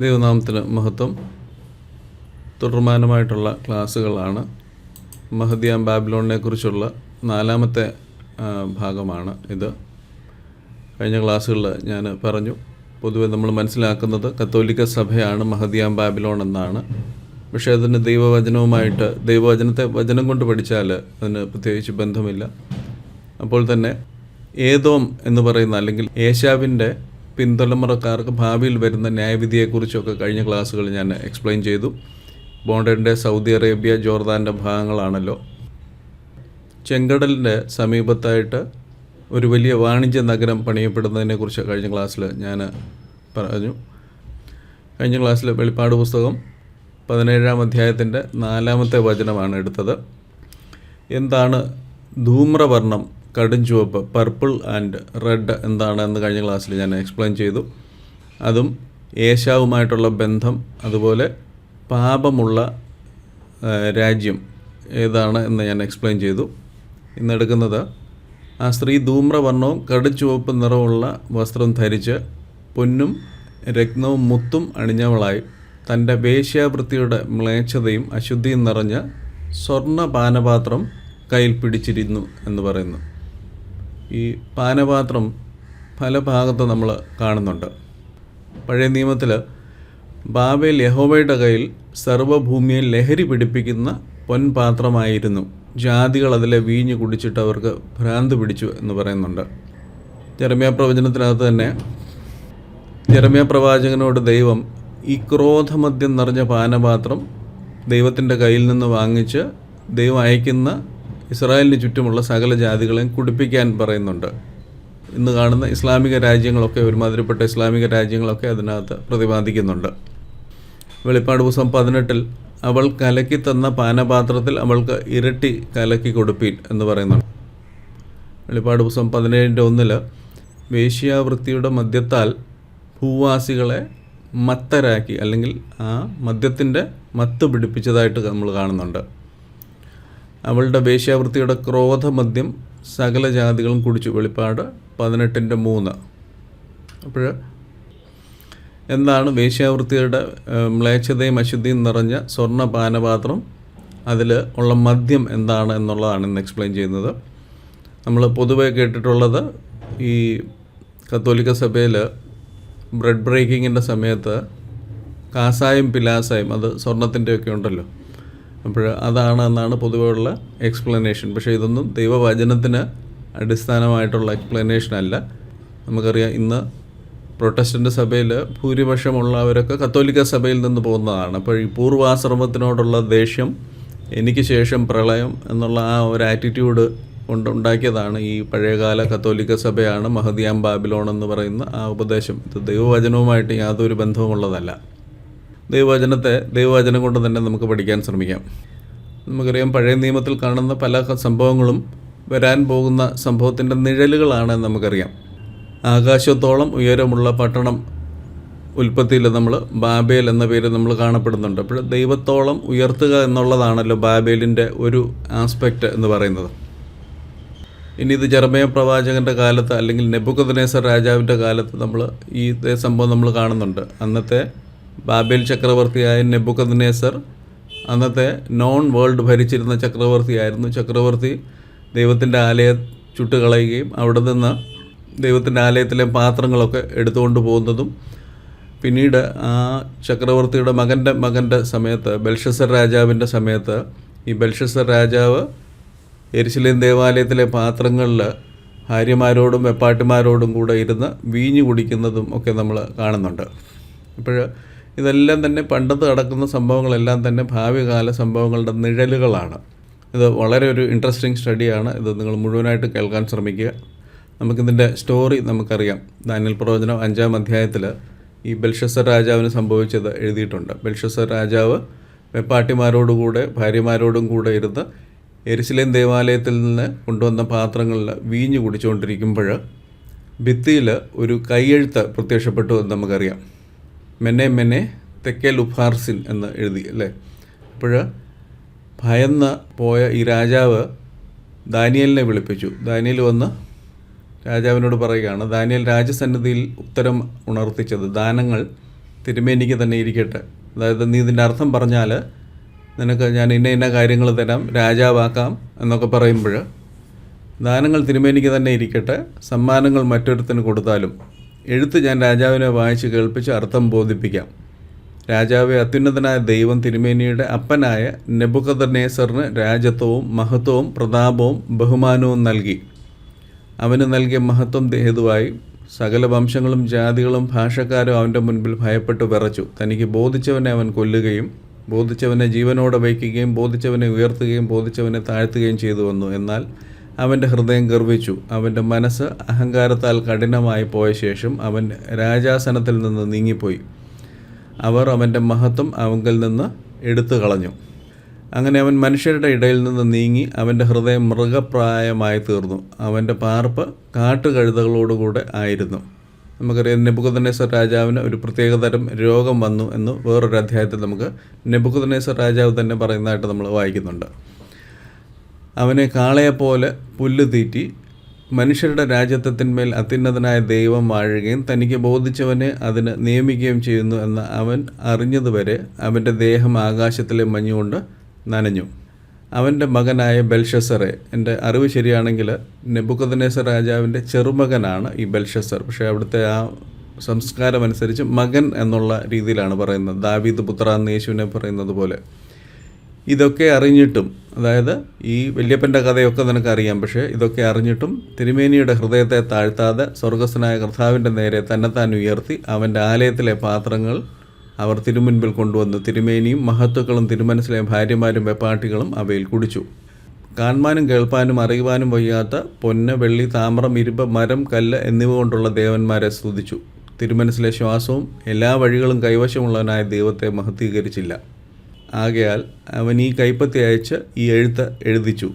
ദൈവനാമത്തിന് മഹത്വം. തുടർമാനമായിട്ടുള്ള ക്ലാസ്സുകളാണ്. മഹദിയാം ബാബിലോണിനെ കുറിച്ചുള്ള നാലാമത്തെ ഭാഗമാണ് ഇത്. കഴിഞ്ഞ ക്ലാസ്സുകളിൽ ഞാൻ പറഞ്ഞു. പൊതുവെ നമ്മൾ മനസ്സിലാക്കുന്നത് കത്തോലിക്ക സഭയാണ് മഹദിയാം ബാബിലോൺ എന്നാണ്. പക്ഷേ അതിന് ദൈവവചനവുമായിട്ട് ദൈവവചനത്തെ വചനം കൊണ്ട് പഠിച്ചാൽ അതിന് പ്രത്യേകിച്ച് ബന്ധമില്ല. അപ്പോൾ തന്നെ ഏതോം എന്ന് പറയുന്ന അല്ലെങ്കിൽ ഏഷ്യാവിന്റെ പിന്തലമുറക്കാർക്ക് ഭാവിയിൽ വരുന്ന ന്യായവിധിയെക്കുറിച്ചൊക്കെ കഴിഞ്ഞ ക്ലാസ്സുകൾ ഞാൻ എക്സ്പ്ലെയിൻ ചെയ്തു. ബോണ്ടന്റെ സൗദി അറേബ്യ ജോർദാന്റെ ഭാഗങ്ങളാണല്ലോ. ചെങ്കടലിന്റെ സമീപത്തായിട്ട് ഒരു വലിയ വാണിജ്യ നഗരം പണിയപ്പെടുന്നതിനെക്കുറിച്ച് കഴിഞ്ഞ ക്ലാസ്സിൽ ഞാൻ പറഞ്ഞു. കഴിഞ്ഞ ക്ലാസ്സിലെ വെളിപ്പാട് പുസ്തകം പതിനേഴാം അധ്യായത്തിന്റെ നാലാമത്തെ വചനമാണ് എടുത്തത്. എന്താണ് ധൂമ്രവർണം? കടും ചുവപ്പ് പർപ്പിൾ ആൻഡ് റെഡ് എന്താണ് എന്ന് കഴിഞ്ഞ ക്ലാസ്സിൽ ഞാൻ എക്സ്പ്ലെയിൻ ചെയ്തു. അതും ഏഷ്യാവുമായിട്ടുള്ള ബന്ധം അതുപോലെ പാപമുള്ള രാജ്യം ഏതാണ് എന്ന് ഞാൻ എക്സ്പ്ലെയിൻ ചെയ്തു. ഇന്നെടുക്കുന്നത് ആ സ്ത്രീ ധൂമ്രവർണവും കടുചുവപ്പ് നിറമുള്ള വസ്ത്രം ധരിച്ച് പൊന്നും രത്നവും മുത്തും അണിഞ്ഞവളായി തന്റെ വേശ്യാവൃത്തിയുടെ മ്ലേച്ഛതയും അശുദ്ധിയും നിറഞ്ഞ സ്വർണ പാനപാത്രം കയ്യിൽ പിടിച്ചിരുന്നു എന്ന് പറയുന്നു. ഈ പാനപാത്രം പല ഭാഗത്ത് നമ്മൾ കാണുന്നുണ്ട്. പഴയ നിയമത്തിൽ ബാബേൽ യഹോവയുടെ കയ്യിൽ സർവഭൂമിയെ ലഹരി പിടിപ്പിക്കുന്ന പൊൻപാത്രമായിരുന്നു. ജാതികൾ അതിലെ വീഞ്ഞ് കുടിച്ചിട്ട് അവർക്ക് ഭ്രാന്ത് പിടിച്ചു എന്ന് പറയുന്നുണ്ട്. ജെറമ്യ പ്രവചനത്തിനകത്ത് തന്നെ ജെറമ്യ പ്രവാചകനോട് ദൈവം ഈ ക്രോധമദ്യം നിറഞ്ഞ പാനപാത്രം ദൈവത്തിന്റെ കയ്യിൽ നിന്ന് വാങ്ങിച്ച് ദൈവം അയക്കുന്ന ഇസ്രായേലിന് ചുറ്റുമുള്ള സകല ജാതികളെയും കുടിപ്പിക്കാൻ പറയുന്നുണ്ട്. ഇന്ന് കാണുന്ന ഇസ്ലാമിക രാജ്യങ്ങളൊക്കെ ഒരുമാതിരിപ്പെട്ട ഇസ്ലാമിക രാജ്യങ്ങളൊക്കെ അതിനകത്ത് പ്രതിപാദിക്കുന്നുണ്ട്. വെളിപ്പാട് ദിവസം പതിനെട്ടിൽ അവൾ കലക്കി തന്ന പാനപാത്രത്തിൽ അവൾക്ക് ഇരട്ടി കലക്കി കൊടുപ്പീൻ എന്ന് പറയുന്നുണ്ട്. വെളിപ്പാട് ദിവസം പതിനേഴിന്റെ ഒന്നിൽ വേശ്യാവൃത്തിയുടെ മദ്യത്താൽ ഭൂവാസികളെ മത്തരാക്കി അല്ലെങ്കിൽ ആ മദ്യത്തിന്റെ മത്ത് പിടിപ്പിച്ചതായിട്ട് നമ്മൾ കാണുന്നുണ്ട്. അവളുടെ വേശ്യാവൃത്തിയുടെ ക്രോധമദ്യം സകല ജാതികളും കുടിച്ചു. വെളിപ്പാട് പതിനെട്ടിന്റെ മൂന്ന്. അപ്പോൾ എന്താണ് വേശ്യാവൃത്തിയുടെ മ്ലേച്ഛതയും അശുദ്ധിയും നിറഞ്ഞ സ്വർണ പാനപാത്രം അതിൽ ഉള്ള മദ്യം എന്താണ് എന്നുള്ളതാണ് ഇന്ന് എക്സ്പ്ലെയിൻ ചെയ്യുന്നത്. നമ്മൾ പൊതുവെ കേട്ടിട്ടുള്ളത് ഈ കത്തോലിക്ക സഭയിൽ ബ്രെഡ് ബ്രേക്കിങ്ങിന്റെ സമയത്ത് കാസായും പിലാസായും അത് സ്വർണത്തിന്റെയൊക്കെ ഉണ്ടല്ലോ. അപ്പോൾ അതാണ് എന്നാണ് പൊതുവെയുള്ള എക്സ്പ്ലനേഷൻ പക്ഷേ ഇതൊന്നും ദൈവവചനത്തിന് അടിസ്ഥാനമായിട്ടുള്ള എക്സ്പ്ലനേഷൻ അല്ല. നമുക്കറിയാം ഇന്ന് പ്രൊട്ടസ്റ്റന്റ് സഭയിൽ ഭൂരിപക്ഷമുള്ളവരൊക്കെ കത്തോലിക്ക സഭയിൽ നിന്ന് പോകുന്നതാണ്. അപ്പോൾ ഈ പൂർവാശ്രമത്തിനോടുള്ള ദേഷ്യം എനിക്ക് ശേഷം പ്രളയം എന്നുള്ള ആ ഒരു ആറ്റിറ്റ്യൂഡ് കൊണ്ടുണ്ടാക്കിയതാണ് ഈ പഴയകാല കത്തോലിക്ക സഭയാണ് മഹദിയാം ബാബിലോൺ എന്ന് പറയുന്ന ആ ഉപദേശം. ഇത് ദൈവവചനവുമായിട്ട് യാതൊരു ബന്ധവുമുള്ളതല്ല. ദൈവവചനത്തെ ദൈവവചനം കൊണ്ട് തന്നെ നമുക്ക് പഠിക്കാൻ ശ്രമിക്കാം. നമുക്കറിയാം പഴയ നിയമത്തിൽ കാണുന്ന പല സംഭവങ്ങളും വരാൻ പോകുന്ന സംഭവത്തിന്റെ നിഴലുകളാണ് നമുക്കറിയാം. ആകാശത്തോളം ഉയരമുള്ള പട്ടണം ഉൽപ്പത്തിയിൽ നമ്മൾ ബാബേൽ എന്ന പേര് നമ്മൾ കാണപ്പെടുന്നുണ്ട്. അപ്പോൾ ദൈവത്തോളം ഉയർത്തുക എന്നുള്ളതാണല്ലോ ബാബേലിന്റെ ഒരു ആസ്പെക്റ്റ് എന്ന് പറയുന്നത്. ഇനി ഇത് ജർമ്മയ പ്രവാചകന്റെ കാലത്ത് അല്ലെങ്കിൽ നെബുക്കദ്നേസർ രാജാവിന്റെ കാലത്ത് നമ്മൾ ഈ സംഭവം നമ്മൾ കാണുന്നുണ്ട്. അന്നത്തെ ബാബേൽ ചക്രവർത്തിയായ നെബുക്കദ്നേസർ അന്നത്തെ നോൺ വേൾഡ് ഭരിച്ചിരുന്ന ചക്രവർത്തിയായിരുന്നു. ചക്രവർത്തി ദൈവത്തിന്റെ ആലയം ചുട്ടുകളയുകയും അവിടെ നിന്ന് ദൈവത്തിന്റെ ആലയത്തിലെ പാത്രങ്ങളൊക്കെ എടുത്തുകൊണ്ട് പോകുന്നതും പിന്നീട് ആ ചക്രവർത്തിയുടെ മകന്റെ മകന്റെ സമയത്ത് ബൽഷസർ രാജാവിന്റെ സമയത്ത് ഈ ബൽഷസർ രാജാവ് എരിശിലേം ദേവാലയത്തിലെ പാത്രങ്ങളിൽ ഭാര്യമാരോടും വെപ്പാട്ടിമാരോടും കൂടെ ഇരുന്ന് വീഞ്ഞു കുടിക്കുന്നതും ഒക്കെ നമ്മൾ കാണുന്നുണ്ട്. അപ്പോൾ ഇതെല്ലാം തന്നെ പണ്ടത്ത് നടക്കുന്ന സംഭവങ്ങളെല്ലാം തന്നെ ഭാവികാല സംഭവങ്ങളുടെ നിഴലുകളാണ്. ഇത് വളരെ ഒരു ഇൻട്രസ്റ്റിംഗ് സ്റ്റഡിയാണ് ഇത് നിങ്ങൾ മുഴുവനായിട്ട് കേൾക്കാൻ ശ്രമിക്കുക. നമുക്കിതിന്റെ സ്റ്റോറി നമുക്കറിയാം. ദാനിയൽ പ്രവചനം അഞ്ചാം അധ്യായത്തിൽ ഈ ബൽഷസർ രാജാവിന് സംഭവിച്ചത് എഴുതിയിട്ടുണ്ട്. ബൽഷസർ രാജാവ് വെപ്പാട്ടിമാരോടുകൂടെ ഭാര്യമാരോടും കൂടെ ഇരുന്ന് എരിശിലേം ദേവാലയത്തിൽ നിന്ന് കൊണ്ടുവന്ന പാത്രങ്ങളിൽ വീഞ്ഞു കുടിച്ചുകൊണ്ടിരിക്കുമ്പോൾ ഭിത്തിയിൽ ഒരു കൈയെഴുത്ത് പ്രത്യക്ഷപ്പെട്ടു എന്ന് നമുക്കറിയാം. മെന്നെ മെന്നെ തെക്കേ ലുഫാർസിൻ എന്ന് എഴുതി അല്ലേ? അപ്പോൾ ഭയന്ന് പോയ ഈ രാജാവ് ദാനിയലിനെ വിളിപ്പിച്ചു. ദാനിയൽ വന്ന് രാജാവിനോട് പറയുകയാണ് ദാനിയൽ രാജസന്നിധിയിൽ ഉത്തരം ഉണർത്തിച്ചത്. ദാനങ്ങൾ തിരുമേനിക്ക് തന്നെ ഇരിക്കട്ടെ. അതായത് നീ ഇതിന്റെ അർത്ഥം പറഞ്ഞാൽ നിനക്ക് ഞാൻ ഇന്ന ഇന്ന കാര്യങ്ങൾ തരാം രാജാവാക്കാം എന്നൊക്കെ പറയുമ്പോൾ ദാനങ്ങൾ തിരുമേനിക്ക് തന്നെ ഇരിക്കട്ടെ സമ്മാനങ്ങൾ മറ്റൊരുത്തിന് കൊടുത്താലും. എഴുത്ത് ഞാൻ രാജാവിനെ വായിച്ച് കേൾപ്പിച്ച് അർത്ഥം ബോധിപ്പിക്കാം. രാജാവെ അത്യുന്നതനായ ദൈവം തിരുമേനിയുടെ അപ്പനായ നെബുക്കദനേസറിന് രാജത്വവും മഹത്വവും പ്രതാപവും ബഹുമാനവും നൽകി. അവന് നൽകിയ മഹത്വം ഹേതുവായി സകല വംശങ്ങളും ജാതികളും ഭാഷക്കാരും അവന്റെ മുൻപിൽ ഭയപ്പെട്ടു വിറച്ചു. തനിക്ക് ബോധിച്ചവനെ അവൻ കൊല്ലുകയും ബോധിച്ചവനെ ജീവനോടെ വയ്ക്കുകയും ബോധിച്ചവനെ ഉയർത്തുകയും ബോധിച്ചവനെ താഴ്ത്തുകയും ചെയ്തു വന്നു. എന്നാൽ അവന്റെ ഹൃദയം ഗർവിച്ചു. അവന്റെ മനസ്സ് അഹങ്കാരത്താൽ കഠിനമായി പോയ ശേഷം അവൻ രാജാസനത്തിൽ നിന്ന് നീങ്ങിപ്പോയി. അവർ അവന്റെ മഹത്വം അവങ്കിൽ നിന്ന് എടുത്തു കളഞ്ഞു. അങ്ങനെ അവൻ മനുഷ്യരുടെ ഇടയിൽ നിന്ന് നീങ്ങി അവന്റെ ഹൃദയം മൃഗപ്രായമായി തീർന്നു. അവന്റെ പാർപ്പ് കാട്ടുകഴുതകളോടുകൂടെ ആയിരുന്നു. നമുക്കറിയാം നെബുക്കുദനേശ്വർ രാജാവിന് ഒരു പ്രത്യേകതരം രോഗം വന്നു എന്ന് വേറൊരു അധ്യായത്തിൽ നമുക്ക് നെബുക്കുദനേശ്വർ രാജാവ് തന്നെ പറയുന്നതായിട്ട് നമ്മൾ വായിക്കുന്നുണ്ട്. അവനെ കാളയെപ്പോലെ പുല്ല് തീറ്റി മനുഷ്യരുടെ രാജ്യത്വത്തിന്മേൽ അത്യുന്നതനായ ദൈവം വാഴുകയും തനിക്ക് ബോധിച്ചവനെ അതിന് നിയമിക്കുകയും ചെയ്യുന്നു എന്ന് അവൻ അറിഞ്ഞതുവരെ അവന്റെ ദേഹം ആകാശത്തിലെ മഞ്ഞുകൊണ്ട് നനഞ്ഞു. അവന്റെ മകനായ ബെൽഷസറെ എന്റെ അറിവ് ശരിയാണെങ്കിൽ നെബുക്കദനേസർ രാജാവിന്റെ ചെറുമകനാണ് ഈ ബെൽഷസർ പക്ഷേ അവിടുത്തെ ആ സംസ്കാരമനുസരിച്ച് മകൻ എന്നുള്ള രീതിയിലാണ് പറയുന്നത്. ദാവീദ് പുത്ര എന്ന് യേശുവിനെ പറയുന്നത് പോലെ. ഇതൊക്കെ അറിഞ്ഞിട്ടും അതായത് ഈ വല്യപ്പന്റെ കഥയൊക്കെ നിനക്കറിയാം പക്ഷേ ഇതൊക്കെ അറിഞ്ഞിട്ടും തിരുമേനിയുടെ ഹൃദയത്തെ താഴ്ത്താതെ സ്വർഗസ്വനായ കർത്താവിന്റെ നേരെ തന്നെത്താൻ ഉയർത്തി അവന്റെ ആലയത്തിലെ പാത്രങ്ങൾ അവർ തിരുമുൻപിൽ കൊണ്ടുവന്നു. തിരുമേനിയും മഹത്വക്കളും തിരുമനസിലെ ഭാര്യമാരും വെപ്പാട്ടികളും അവയിൽ കുടിച്ചു. കാണുവാനും കേൾപ്പാനും അറിയുവാനും വയ്യാത്ത പൊന്ന് വെള്ളി താമ്രം ഇരുമ്പ് മരം കല്ല് എന്നിവ കൊണ്ടുള്ള ദേവന്മാരെ സ്തുതിച്ചു. തിരുമനസിലെ ശ്വാസവും എല്ലാ വഴികളും കൈവശമുള്ളവനായ ദൈവത്തെ മഹത്വീകരിച്ചില്ല. ആകയാൽ അവൻ ഈ കൈപ്പത്തി അയച്ച് ഈ എഴുത്ത് എഴുതിച്ചു.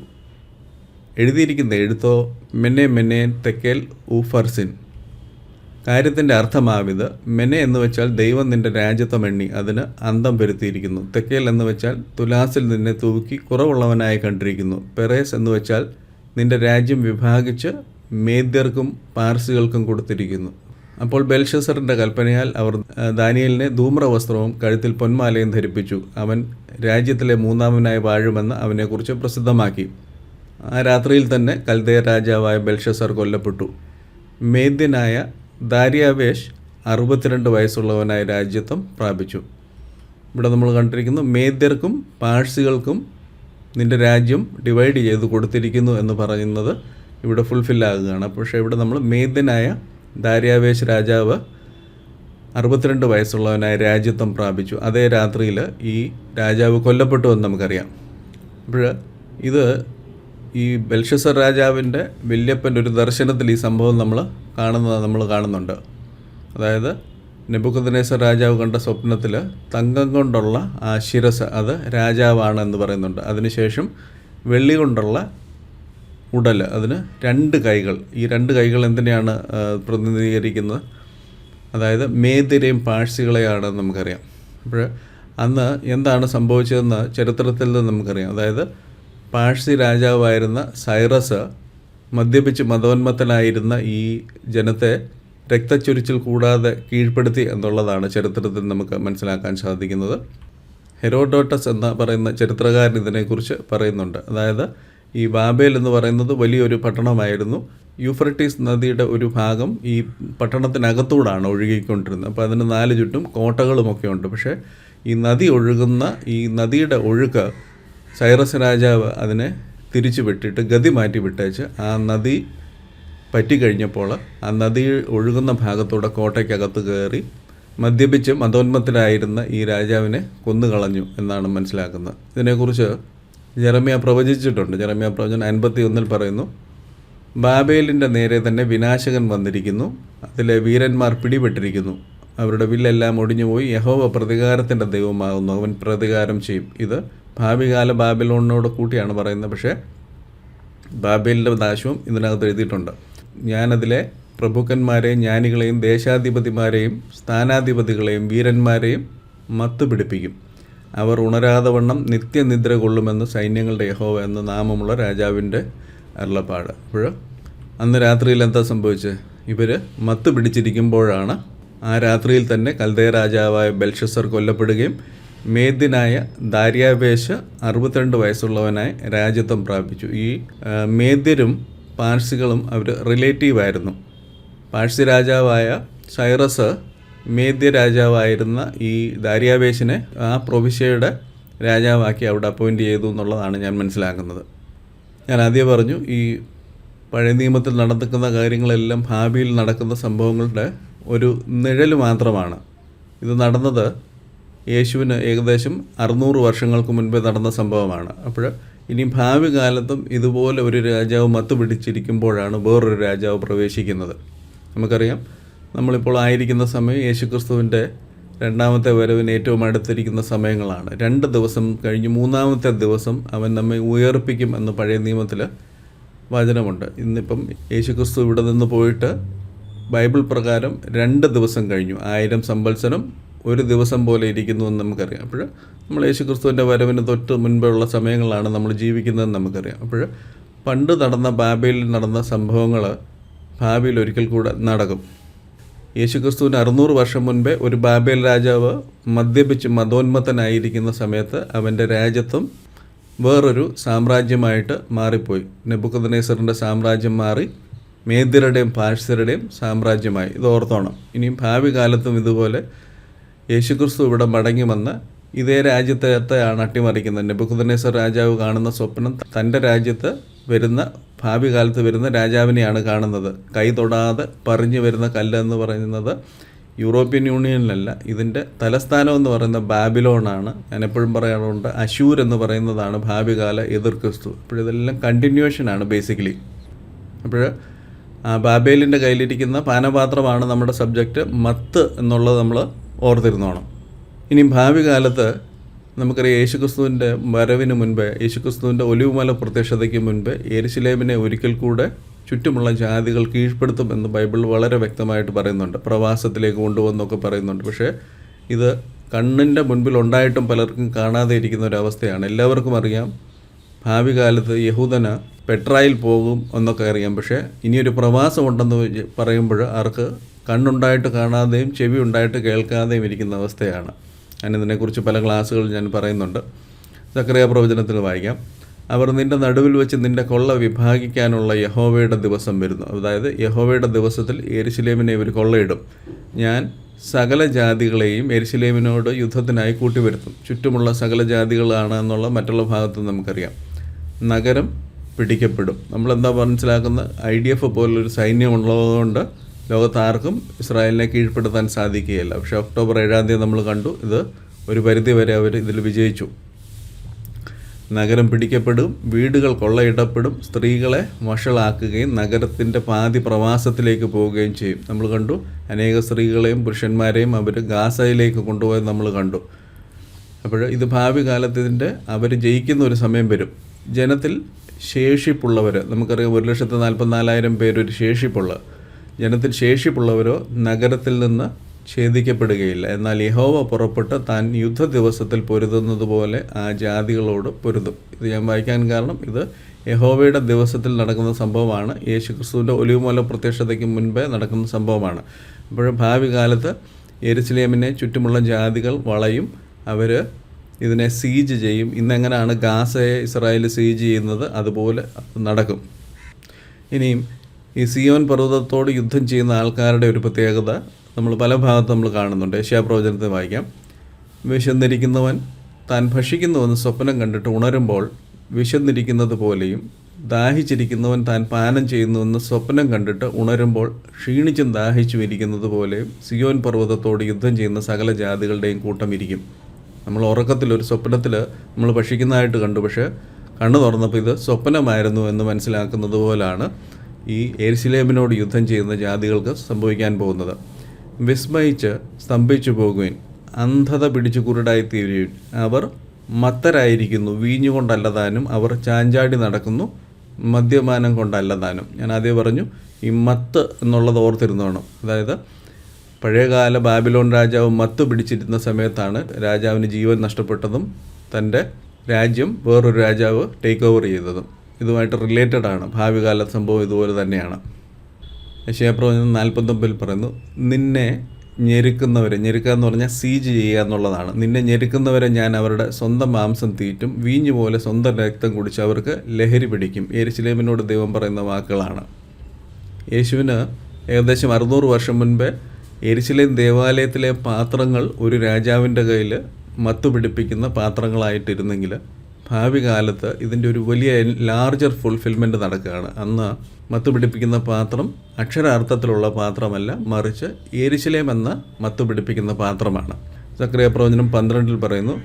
എഴുതിയിരിക്കുന്ന എഴുത്തോ മെന്നെ മെന്നെ തെക്കേൽ ഊഫർസിൻ. കാര്യത്തിന്റെ അർത്ഥമാവിത് മെനെ എന്ന് വെച്ചാൽ ദൈവം നിന്റെ രാജ്യത്വം എണ്ണി അതിന് അന്തം വരുത്തിയിരിക്കുന്നു. തെക്കേൽ എന്ന് വെച്ചാൽ തുലാസിൽ നിന്നെ തൂക്കി കുറവുള്ളവനായി കണ്ടിരിക്കുന്നു. പെറേസ് എന്ന് വെച്ചാൽ നിന്റെ രാജ്യം വിഭാഗിച്ച് മേദ്യർക്കും പാർസികൾക്കും കൊടുത്തിരിക്കുന്നു. അപ്പോൾ ബെൽഷസറിന്റെ കൽപ്പനയാൽ അവർ ദാനിയലിനെ ധൂമ്ര വസ്ത്രവും കഴുത്തിൽ പൊന്മാലയും ധരിപ്പിച്ചു. അവൻ രാജ്യത്തിലെ മൂന്നാമനായി വാഴുമെന്ന് അവനെക്കുറിച്ച് പ്രസിദ്ധമാക്കി. ആ രാത്രിയിൽ തന്നെ കൽദയ രാജാവായ ബെൽഷസർ കൊല്ലപ്പെട്ടു. മേദ്യനായ ദാരിയാവേഷ് അറുപത്തിരണ്ട് വയസ്സുള്ളവനായ രാജ്യത്വം പ്രാപിച്ചു. ഇവിടെ നമ്മൾ കണ്ടിരിക്കുന്നു മേദ്യർക്കും പാഴ്സികൾക്കും നിന്റെ രാജ്യം ഡിവൈഡ് ചെയ്ത് കൊടുത്തിരിക്കുന്നു എന്ന് പറയുന്നത് ഇവിടെ ഫുൾഫില്ലാകുകയാണ് പക്ഷേ ഇവിടെ നമ്മൾ മേദ്യനായ ദാരിയാവേശ് രാജാവ് അറുപത്തിരണ്ട് വയസ്സുള്ളവനായ രാജ്യത്വം പ്രാപിച്ചു. അതേ രാത്രിയിൽ ഈ രാജാവ് കൊല്ലപ്പെട്ടു എന്ന് നമുക്കറിയാം. അപ്പോൾ ഇത് ഈ ബെൽഷസർ രാജാവിന്റെ വല്യപ്പന്റെ ഒരു ദർശനത്തിൽ ഈ സംഭവം നമ്മൾ കാണുന്നത് നമ്മൾ കാണുന്നുണ്ട്. അതായത് നെബുക്കദ്നേസർ രാജാവ് കണ്ട സ്വപ്നത്തിൽ തങ്കം കൊണ്ടുള്ള ആ ശിരസ് അത് രാജാവാണ് എന്ന് പറയുന്നുണ്ട്. അതിനുശേഷം വെള്ളി കൊണ്ടുള്ള ഉടൽ അതിന് രണ്ട് കൈകൾ. ഈ രണ്ട് കൈകൾ എന്തിനെയാണ് പ്രതിനിധീകരിക്കുന്നത്? അതായത് മേതിരയും പാഴ്സികളെയാണ് നമുക്കറിയാം. അപ്പോൾ അന്ന് എന്താണ് സംഭവിച്ചതെന്ന് ചരിത്രത്തിൽ നിന്ന് നമുക്കറിയാം. അതായത് പാഴ്സി രാജാവായിരുന്ന സൈറസ് മദ്യപിച്ച് മതോന്മത്തനായിരുന്ന ഈ ജനത്തെ രക്തച്ചൊരിച്ചിൽ കൂടാതെ കീഴ്പ്പെടുത്തി എന്നുള്ളതാണ് ചരിത്രത്തിൽ നമുക്ക് മനസ്സിലാക്കാൻ സാധിക്കുന്നത്. ഹെറോഡോട്ടസ് എന്ന് പറയുന്ന ചരിത്രകാരൻ ഇതിനെക്കുറിച്ച് പറയുന്നുണ്ട്. അതായത് ഈ ബാബേൽ എന്ന് പറയുന്നത് വലിയൊരു പട്ടണമായിരുന്നു. യൂഫ്രട്ടീസ് നദിയുടെ ഒരു ഭാഗം ഈ പട്ടണത്തിനകത്തൂടാണ് ഒഴുകിക്കൊണ്ടിരുന്നത്. അപ്പോൾ അതിന് നാല് ചുറ്റും കോട്ടകളുമൊക്കെ ഉണ്ട്. പക്ഷേ ഈ നദി ഒഴുകുന്ന ഈ നദിയുടെ ഒഴുക്ക് സൈറസ് രാജാവ് അതിനെ തിരിച്ചു വിട്ടിട്ട് ഗതി മാറ്റി വിട്ടേച്ച് ആ നദി പറ്റിക്കഴിഞ്ഞപ്പോൾ ആ നദി ഒഴുകുന്ന ഭാഗത്തൂടെ കോട്ടയ്ക്കകത്ത് കയറി മദ്യപിച്ച് മതോന്മത്തിലായിരുന്ന ഈ രാജാവിനെ കൊന്നുകളഞ്ഞു എന്നാണ് മനസ്സിലാക്കുന്നത്. ഇതിനെക്കുറിച്ച് ജെറമിയ പ്രവചിച്ചിട്ടുണ്ട്. ജെറമിയ പ്രവചനം അൻപത്തി ഒന്നിൽ പറയുന്നു ബാബേലിന്റെ നേരെ തന്നെ വിനാശകൻ വന്നിരിക്കുന്നു. അതിലെ വീരന്മാർ പിടിപെട്ടിരിക്കുന്നു. അവരുടെ വില്ലെല്ലാം ഒടിഞ്ഞുപോയി. യഹോവ പ്രതികാരത്തിന്റെ ദൈവമാകുന്നു. അവൻ പ്രതികാരം ചെയ്യും. ഇത് ഭാവികാല ബാബിലോണിനോട് കൂട്ടിയാണ് പറയുന്നത്. പക്ഷേ ബാബേലിന്റെ നാശവും ഇതിനകത്ത് എഴുതിയിട്ടുണ്ട്. ഞാനതിലെ പ്രഭുക്കന്മാരെയും ജ്ഞാനികളെയും ദേശാധിപതിമാരെയും സ്ഥാനാധിപതികളെയും വീരന്മാരെയും മത്ത് പിടിപ്പിക്കും. അവർ ഉണരാതെ വണ്ണം നിത്യനിദ്ര കൊള്ളുമെന്ന് സൈന്യങ്ങളുടെ യഹോവ എന്ന നാമമുള്ള രാജാവിന്റെ അരുളപ്പാട്. അപ്പോൾ അന്ന് രാത്രിയിൽ എന്താ സംഭവിച്ചത് ഇവർ മത്ത് പിടിച്ചിരിക്കുമ്പോഴാണ് ആ രാത്രിയിൽ തന്നെ കൽദയ രാജാവായ ബെൽഷസർ കൊല്ലപ്പെടുകയും മേദിനായ ദാര്യാവേശ അറുപത്തിരണ്ട് വയസ്സുള്ളവനായി രാജ്യത്വം പ്രാപിച്ചു. ഈ മേദ്യരും പാഴ്സികളും അവർ റിലേറ്റീവായിരുന്നു. പാഴ്സി രാജാവായ സൈറസ് മേദ്യ രാജാവായിരുന്ന ഈ ദാരിയാവേശിനെ ആ പ്രൊവിശ്യയുടെ രാജാവാക്കി അവിടെ അപ്പോയിന്റ് ചെയ്തു എന്നുള്ളതാണ് ഞാൻ മനസ്സിലാക്കുന്നത്. ഞാൻ ആദ്യം പറഞ്ഞു ഈ പഴയ നിയമത്തിൽ നടക്കുന്ന കാര്യങ്ങളെല്ലാം ഭാവിയിൽ നടക്കുന്ന സംഭവങ്ങളുടെ ഒരു നിഴൽ മാത്രമാണ്. ഇത് നടന്നത് യേശുവിന് ഏകദേശം അറുന്നൂറ് വർഷങ്ങൾക്ക് മുൻപേ നടന്ന സംഭവമാണ്. അപ്പോൾ ഇനി ഭാവി കാലത്തും ഇതുപോലെ ഒരു രാജാവ് മത്ത് പിടിച്ചിരിക്കുമ്പോഴാണ് വേറൊരു രാജാവ് പ്രവേശിക്കുന്നത്. നമുക്കറിയാം നമ്മളിപ്പോൾ ആയിരിക്കുന്ന സമയം യേശുക്രിസ്തുവിന്റെ രണ്ടാമത്തെ വരവിന് ഏറ്റവും അടുത്തിരിക്കുന്ന സമയങ്ങളാണ്. രണ്ട് ദിവസം കഴിഞ്ഞ് മൂന്നാമത്തെ ദിവസം അവൻ നമ്മെ ഉയർപ്പിക്കും എന്ന് പഴയ നിയമത്തിൽ വചനമുണ്ട്. ഇന്നിപ്പം യേശുക്രിസ്തു ഇവിടെ നിന്ന് പോയിട്ട് ബൈബിൾ പ്രകാരം രണ്ട് ദിവസം കഴിഞ്ഞു. ആയിരം സമ്പത്സരം ഒരു ദിവസം പോലെ ഇരിക്കുന്നു എന്ന് നമുക്കറിയാം. അപ്പോൾ നമ്മൾ യേശുക്രിസ്തുവിന്റെ വരവിന് തൊട്ട് മുൻപുള്ള സമയങ്ങളാണ് നമ്മൾ ജീവിക്കുന്നതെന്ന് നമുക്കറിയാം. അപ്പോൾ പണ്ട് നടന്ന ബാബയിൽ നടന്ന സംഭവങ്ങൾ ഭാവിയിൽ ഒരിക്കൽ കൂടെ നടക്കും. യേശുക്രിസ്തുവിന് അറുന്നൂറ് വർഷം മുൻപേ ഒരു ബാബേൽ രാജാവ് മദ്യപിച്ച് മതോന്മത്തനായിരിക്കുന്ന സമയത്ത് അവന്റെ രാജ്യത്വം വേറൊരു സാമ്രാജ്യമായിട്ട് മാറിപ്പോയി. നെബുക്കദനേസറിന്റെ സാമ്രാജ്യം മാറി മേദ്യരുടെയും പാഴ്സരുടെയും സാമ്രാജ്യമായി. ഇത് ഓർത്തോണം. ഇനിയും ഭാവി കാലത്തും ഇതുപോലെ യേശുക്രിസ്തു ഇവിടെ മടങ്ങി വന്ന് ഇതേ രാജ്യത്തെയാണ് അട്ടിമറിക്കുന്നത്. നെബുക്കദ്നേസർ രാജാവ് കാണുന്ന സ്വപ്നം തന്റെ രാജ്യത്ത് വരുന്ന ഭാവി കാലത്ത് വരുന്ന രാജാവിനെയാണ് കാണുന്നത്. കൈ തൊടാതെ പറഞ്ഞു വരുന്ന കല്ല് എന്ന് പറയുന്നത് യൂറോപ്യൻ യൂണിയനിലല്ല ഇതിന്റെ തലസ്ഥാനം എന്ന് പറയുന്ന ബാബിലോണാണ്. ഞാൻ എപ്പോഴും പറയാറുണ്ട് അശൂർ എന്ന് പറയുന്നതാണ് ഭാവികാല എതിർ ക്രിസ്തു അപ്പോഴിതെല്ലാം കണ്ടിന്യൂഷനാണ് ബേസിക്കലി അപ്പോൾ ബാബേലിന്റെ കയ്യിലിരിക്കുന്ന പാനപാത്രമാണ് നമ്മുടെ സബ്ജക്റ്റ് മത്ത് എന്നുള്ളത് നമ്മൾ ഓർത്തിരുന്നോണം. ഇനി ഭാവി കാലത്ത് നമുക്കറിയാം യേശുക്രിസ്തുവിന്റെ വരവിന് മുൻപ് യേശുക്രിസ്തുവിന്റെ ഒലിവുമല പ്രത്യക്ഷതയ്ക്ക് മുൻപ് എരിശിലേമിനെ ഒരിക്കൽ കൂടെ ചുറ്റുമുള്ള ജാതികൾ കീഴ്പ്പെടുത്തും എന്ന് ബൈബിൾ വളരെ വ്യക്തമായിട്ട് പറയുന്നുണ്ട്. പ്രവാസത്തിലേക്ക് കൊണ്ടുവന്നൊക്കെ പറയുന്നുണ്ട്. പക്ഷേ ഇത് കണ്ണിന്റെ മുൻപിൽ ഉണ്ടായിട്ടും പലർക്കും കാണാതെ ഇരിക്കുന്ന ഒരവസ്ഥയാണ് എല്ലാവർക്കും അറിയാം ഭാവി കാലത്ത് യഹൂദന പെട്രായിൽ പോകും എന്നൊക്കെ അറിയാം. പക്ഷേ ഇനിയൊരു പ്രവാസം ഉണ്ടെന്ന് പറയുമ്പോൾ ആർക്ക് കണ്ണുണ്ടായിട്ട് കാണാതെയും ചെവി ഉണ്ടായിട്ട് കേൾക്കാതെയും ഇരിക്കുന്ന അവസ്ഥയാണ്. ഞാൻ ഇതിനെക്കുറിച്ച് പല ക്ലാസ്സുകളിൽ ഞാൻ പറയുന്നുണ്ട്. സക്രിയ പ്രവചനത്തിൽ വായിക്കാം. അവർ നിന്റെ നടുവിൽ വെച്ച് നിന്റെ കൊള്ള വിഭാഗിക്കാനുള്ള യഹോവയുടെ ദിവസം വരുന്നു. അതായത് യഹോവയുടെ ദിവസത്തിൽ എരിശിലേമിനെ ഇവർ കൊള്ളയിടും. ഞാൻ സകല ജാതികളെയും എരിശിലേമിനോട് യുദ്ധത്തിനായി കൂട്ടിവരുത്തും. ചുറ്റുമുള്ള സകല ജാതികളാണ് എന്നുള്ള മറ്റുള്ള ഭാഗത്ത് നമുക്കറിയാം. നഗരം പിടിക്കപ്പെടും. നമ്മളെന്താ മനസ്സിലാക്കുന്ന ഐ ഡി എഫ് പോലൊരു സൈന്യം ഉള്ളതുകൊണ്ട് ലോകത്ത് ആർക്കും ഇസ്രായേലിനെ കീഴ്പ്പെടുത്താൻ സാധിക്കുകയില്ല. പക്ഷേ ഒക്ടോബർ ഏഴാം തീയതി നമ്മൾ കണ്ടു ഇത് ഒരു പരിധി വരെ അവർ ഇതിൽ വിജയിച്ചു. നഗരം പിടിക്കപ്പെടും വീടുകൾ കൊള്ളയിടപ്പെടും സ്ത്രീകളെ വഷളാക്കുകയും നഗരത്തിന്റെ പാതി പ്രവാസത്തിലേക്ക് പോവുകയും ചെയ്യും. നമ്മൾ കണ്ടു അനേക സ്ത്രീകളെയും പുരുഷന്മാരെയും അവർ ഗാസയിലേക്ക് കൊണ്ടുപോയത് നമ്മൾ കണ്ടു. അപ്പോൾ ഇത് ഭാവി കാലത്തിന്റെ അവർ ജയിക്കുന്ന ഒരു സമയം വരും. ജനത്തിൽ ശേഷിപ്പുള്ളവർ നമുക്കറിയാം ഒരു ലക്ഷത്തി നാൽപ്പത്തിനാലായിരം പേരൊരു ശേഷിപ്പുള്ള ജനത്തിൽ ശേഷിപ്പുള്ളവരോ നഗരത്തിൽ നിന്ന് ഛേദിക്കപ്പെടുകയില്ല. എന്നാൽ യഹോവ പുറപ്പെട്ട് താൻ യുദ്ധ ദിവസത്തിൽ പൊരുതുന്നത് പോലെ ആ ജാതികളോട് പൊരുതും. ഇത് ഞാൻ വായിക്കാൻ കാരണം ഇത് യഹോവയുടെ ദിവസത്തിൽ നടക്കുന്ന സംഭവമാണ്. യേശു ക്രിസ്തുവിന്റെ ഒലിവുമല പ്രത്യക്ഷതയ്ക്ക് മുൻപേ നടക്കുന്ന സംഭവമാണ്. അപ്പോൾ ഭാവി കാലത്ത് എരുസലേമിനെ ചുറ്റുമുള്ള ജാതികൾ വളയും അവർ ഇതിനെ സീജ് ചെയ്യും. ഇന്നെങ്ങനെയാണ് ഗാസയെ ഇസ്രായേൽ സീജ് ചെയ്യുന്നത്? അതുപോലെ നടക്കും. ഇനിയും ഈ സിയോൻ പർവതത്തോട് യുദ്ധം ചെയ്യുന്ന ആൾക്കാരുടെ ഒരു പ്രത്യേകത നമ്മൾ പല ഭാഗത്തും നമ്മൾ കാണുന്നുണ്ട്. ഏഷ്യാപ്രവചനത്തിൽ വായിക്കാം. വിശന്നിരിക്കുന്നവൻ താൻ ഭക്ഷിക്കുന്നുവെന്ന് സ്വപ്നം കണ്ടിട്ട് ഉണരുമ്പോൾ വിശന്നിരിക്കുന്നത് പോലെയും ദാഹിച്ചിരിക്കുന്നവൻ താൻ പാനം ചെയ്യുന്നുവെന്ന് സ്വപ്നം കണ്ടിട്ട് ഉണരുമ്പോൾ ക്ഷീണിച്ചും ദാഹിച്ചും ഇരിക്കുന്നത് പോലെയും സിയോൻ പർവതത്തോട് യുദ്ധം ചെയ്യുന്ന സകല ജാതികളുടെയും കൂട്ടം ഇരിക്കും. നമ്മൾ ഉറക്കത്തിൽ ഒരു സ്വപ്നത്തിൽ നമ്മൾ ഭക്ഷിക്കുന്നതായിട്ട് കണ്ടു. പക്ഷേ കണ്ണു തുറന്നപ്പോൾ ഇത് സ്വപ്നമായിരുന്നു എന്ന് മനസ്സിലാക്കുന്നത് പോലാണ്. ഈ എരിശിലേമിനോട് യുദ്ധം ചെയ്യുന്ന ജാതികൾക്ക് സംഭവിക്കാൻ പോകുന്നത്. വിസ്മയിച്ച് സ്തംഭിച്ചു പോകുകയും അന്ധത പിടിച്ചു കുരുടായി തീരുകയും അവർ മത്തരായിരിക്കുന്നു. വീഞ്ഞുകൊണ്ടല്ലതാനും അവർ ചാഞ്ചാടി നടക്കുന്നു. മദ്യപാനം കൊണ്ടല്ലതാനും. ഞാൻ ആദ്യം പറഞ്ഞു ഈ മത്ത് എന്നുള്ളത് ഓർത്തിരുന്നോണം. അതായത് പഴയകാല ബാബിലോൺ രാജാവ് മത്ത് പിടിച്ചിരുന്ന സമയത്താണ് രാജാവിന് ജീവൻ നഷ്ടപ്പെട്ടതും തന്റെ രാജ്യം വേറൊരു രാജാവ് ടേക്ക് ഓവർ ചെയ്തതും. ഇതുമായിട്ട് റിലേറ്റഡ് ആണ്. ഭാവികാല സംഭവം ഇതുപോലെ തന്നെയാണ്. യശയപ്രവചനം നാൽപ്പത്തൊമ്പതിൽ പറയുന്നു നിന്നെ ഞെരുക്കുന്നവരെ ഞെരുക്കുക എന്ന് പറഞ്ഞാൽ സീജ് ചെയ്യുക എന്നുള്ളതാണ്. നിന്നെ ഞെരുക്കുന്നവരെ ഞാൻ അവരുടെ സ്വന്തം മാംസം തീറ്റും വീഞ്ഞു പോലെ സ്വന്തം രക്തം കുടിച്ച് അവർക്ക് ലഹരി പിടിക്കും. എരിശിലേമിനോട് ദൈവം പറയുന്ന വാക്കുകളാണ്. യേശുവിന് ഏകദേശം അറുന്നൂറ് വർഷം മുൻപ് എരിശിലേം ദേവാലയത്തിലെ പാത്രങ്ങൾ ഒരു രാജാവിന്റെ കയ്യിൽ മത്തുപിടിപ്പിക്കുന്ന പാത്രങ്ങളായിട്ടിരുന്നെങ്കിൽ ഭാവി കാലത്ത് ഇതിന്റെ ഒരു വലിയ ലാർജർ ഫുൾഫിൽമെന്റ് നടക്കുകയാണ്. അന്ന് മത്തുപിടിപ്പിക്കുന്ന പാത്രം അക്ഷരാർത്ഥത്തിലുള്ള പാത്രമല്ല മറിച്ച് ഏരിശിലേം എന്ന മത്തുപിടിപ്പിക്കുന്ന പാത്രമാണ്. സക്രിയ പ്രവചനം പന്ത്രണ്ടിൽ പറയുന്നു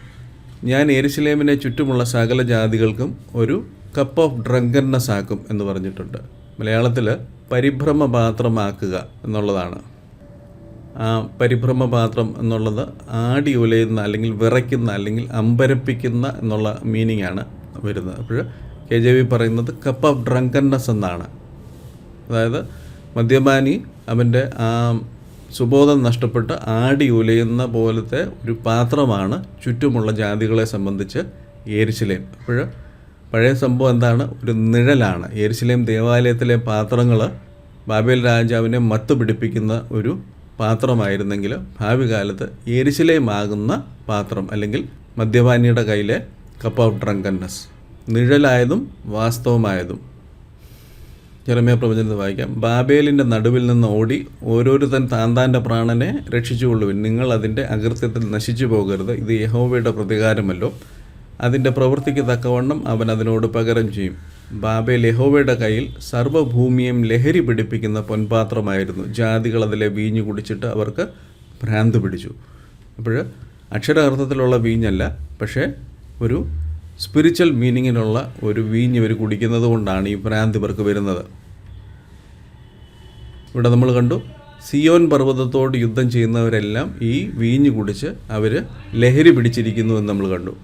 ഞാൻ ഏരിശിലേമിനെ ചുറ്റുമുള്ള സകല ജാതികൾക്കും ഒരു കപ്പ് ഓഫ് ഡ്രങ്കർനെസ് ആക്കും എന്ന് പറഞ്ഞിട്ടുണ്ട്. മലയാളത്തിൽ പരിഭ്രമ പാത്രമാക്കുക എന്നുള്ളതാണ്. ആ പരിഭ്രമ പാത്രം എന്നുള്ളത് ആടി ഉലയുന്ന അല്ലെങ്കിൽ വിറയ്ക്കുന്ന അല്ലെങ്കിൽ അമ്പരപ്പിക്കുന്ന എന്നുള്ള മീനിങ് ആണ് വരുന്നത്. അപ്പോൾ കെ ജെ വി പറയുന്നത് കപ്പ് ഓഫ് ഡ്രങ്കന്നസ് എന്നാണ്. അതായത് മദ്യപാനി അവന്റെ ആ സുബോധം നഷ്ടപ്പെട്ട് ആടി ഉലയുന്ന പോലത്തെ ഒരു പാത്രമാണ് ചുറ്റുമുള്ള ജാതികളെ സംബന്ധിച്ച് ഏരിശിലേം അപ്പോൾ പഴയ സംഭവം എന്താണ്? ഒരു നിഴലാണ്. ഏരിശിലേം ദേവാലയത്തിലെ പാത്രങ്ങൾ ബാബേൽ രാജാവിനെ മത്ത് പിടിപ്പിക്കുന്ന ഒരു പാത്രമായിരുന്നെങ്കിൽ ഭാവി കാലത്ത് എരിശിലേമാകുന്ന പാത്രം അല്ലെങ്കിൽ മദ്യപാനിയുടെ കയ്യിലെ കപ്പ് ഓഫ് ഡ്രങ്കന്നസ് നിഴലായതും വാസ്തവമായതും. ജെറമ്യ പ്രവചനത്തിൽ വായിക്കാം. ബാബേലിന്റെ നടുവിൽ നിന്ന് ഓടി ഓരോരുത്തൻ താന്താന്റെ പ്രാണനെ രക്ഷിച്ചുകൊള്ളുവിൻ. നിങ്ങൾ അതിന്റെ അകൃത്യത്തിൽ നശിച്ചു പോകരുത്. ഇത് യഹോവയുടെ പ്രതികാരമല്ലോ. അതിന്റെ പ്രവൃത്തിക്ക് തക്കവണ്ണം അവൻ അതിനോട് പകരം ചെയ്യും. ബാബേൽ യഹോവയുടെ കയ്യിൽ സർവഭൂമിയും ലഹരി പിടിപ്പിക്കുന്ന പൊൻപാത്രമായിരുന്നു. ജാതികൾ അതിലെ വീഞ്ഞു കുടിച്ചിട്ട് അവർക്ക് ഭ്രാന്ത് പിടിച്ചു. അപ്പോൾ അക്ഷരാർത്ഥത്തിലുള്ള വീഞ്ഞല്ല പക്ഷേ ഒരു സ്പിരിച്വൽ മീനിങ്ങിനുള്ള ഒരു വീഞ്ഞ് ഇവർ കുടിക്കുന്നത് കൊണ്ടാണ് ഈ ഭ്രാന്ത് ഇവർക്ക് വരുന്നത്. ഇവിടെ നമ്മൾ കണ്ടു സിയോൻ പർവതത്തോട് യുദ്ധം ചെയ്യുന്നവരെല്ലാം ഈ വീഞ്ഞ് കുടിച്ച് അവർ ലഹരി പിടിച്ചിരിക്കുന്നു എന്ന് നമ്മൾ കണ്ടു.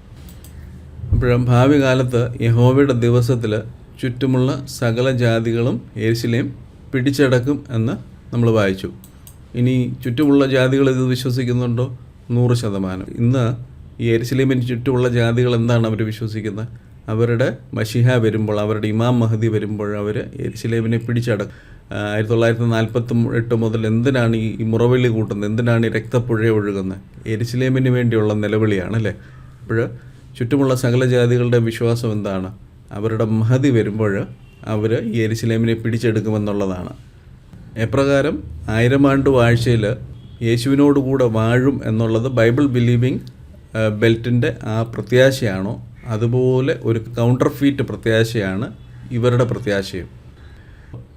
അപ്പോഴും ഭാവി കാലത്ത് യഹോവയുടെ ദിവസത്തിൽ ചുറ്റുമുള്ള സകല ജാതികളും ഏശിലേയും പിടിച്ചടക്കും എന്ന് നമ്മൾ വായിച്ചു. ഇനി ചുറ്റുമുള്ള ജാതികൾ ഇത് വിശ്വസിക്കുന്നുണ്ടോ? നൂറ് ശതമാനം. ഇന്ന് ഈ എരിശിലേമിന് ചുറ്റുമുള്ള ജാതികൾ എന്താണ് അവർ വിശ്വസിക്കുന്നത് അവരുടെ മഷിഹ വരുമ്പോൾ അവരുടെ ഇമാം മഹദി വരുമ്പോൾ അവർ എരിശിലേമിനെ പിടിച്ചടക്കും. ആയിരത്തി തൊള്ളായിരത്തി നാൽപ്പത്തി എട്ട് മുതൽ എന്തിനാണ് ഈ മുറവിളി കൂട്ടുന്നത്? എന്തിനാണ് ഈ രക്തപ്പുഴ ഒഴുകുന്നത് എരിശിലേമിന് വേണ്ടിയുള്ള നിലവിളിയാണ് അല്ലേ അപ്പോൾ ചുറ്റുമുള്ള സകല ജാതികളുടെ വിശ്വാസം എന്താണ്? അവരുടെ മഹതി വരുമ്പോൾ അവർ ഈ എരിശിലേമിനെ പിടിച്ചെടുക്കുമെന്നുള്ളതാണ്. എപ്രകാരം ആയിരം ആണ്ട് വാഴ്ചയിൽ യേശുവിനോടുകൂടെ വാഴും എന്നുള്ളത് ബൈബിൾ ബിലീവിങ് ബെൽറ്റിന്റെ ആ പ്രത്യാശയാണോ? അതുപോലെ ഒരു കൗണ്ടർ ഫീറ്റ് പ്രത്യാശയാണ് ഇവരുടെ പ്രത്യാശയും.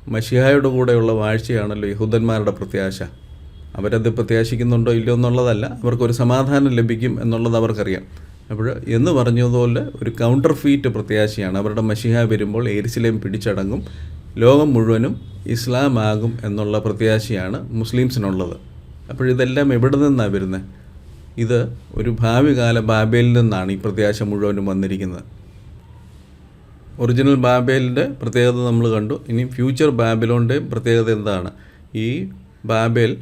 മഷിഹായുടെ കൂടെയുള്ള വാഴ്ചയാണല്ലോ യഹൂദന്മാരുടെ പ്രത്യാശ. അവരത് പ്രത്യാശിക്കുന്നുണ്ടോ ഇല്ലയോ എന്നുള്ളതല്ല അവർക്കൊരു സമാധാനം ലഭിക്കും എന്നുള്ളത് അവർക്കറിയാം. അപ്പോൾ എന്ന് പറഞ്ഞതുപോലെ ഒരു കൗണ്ടർ ഫീറ്റ് പ്രത്യാശയാണ്. അവരുടെ മഷിഹ വരുമ്പോൾ ഏരിശിലേം പിടിച്ചടങ്ങും. ലോകം മുഴുവനും ഇസ്ലാമാകും എന്നുള്ള പ്രത്യാശയാണ് മുസ്ലിംസിനുള്ളത്. അപ്പോൾ ഇതെല്ലാം എവിടെ നിന്നാണ് വരുന്നത്? ഇത് ഒരു ഭാവി കാല ബാബേലിൽ നിന്നാണ് ഈ പ്രത്യാശ മുഴുവനും വന്നിരിക്കുന്നത്. ഒറിജിനൽ ബാബേലിന്റെ പ്രത്യേകത നമ്മൾ കണ്ടു. ഇനി ഫ്യൂച്ചർ ബാബിലോണിന്റെ പ്രത്യേകത എന്താണ്? ഈ ബാബേൽ